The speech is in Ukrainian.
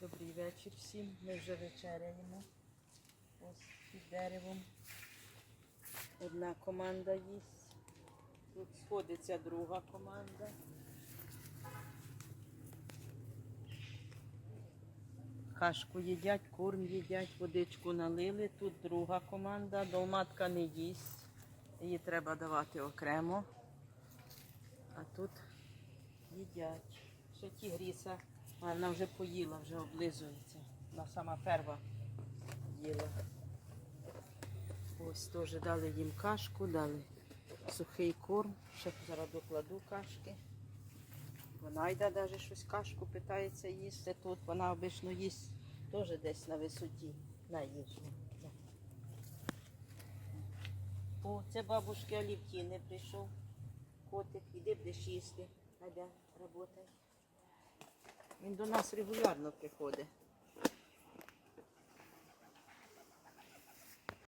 Добрий вечір всім. Ми вже вечеряємо. Ось під деревом. Одна команда їсть. Тут сходиться друга команда. Кашку їдять, корм їдять, водичку налили. Тут друга команда. Долматка не їсть. Її треба давати окремо. А тут їдять. Ще тігріса. Вона вже поїла, вже облизується. Вона сама перва їла. Ось теж дали їм кашку, дали сухий корм. Ще зараз докладу кашки. Вона йде навіть щось кашку питається їсти тут. Вона обично їсть теж десь на висоті. На їж. О, це бабушки Алівтіни прийшов. Котик, іди будеш їсти. Айде, роботай. Він до нас регулярно приходить.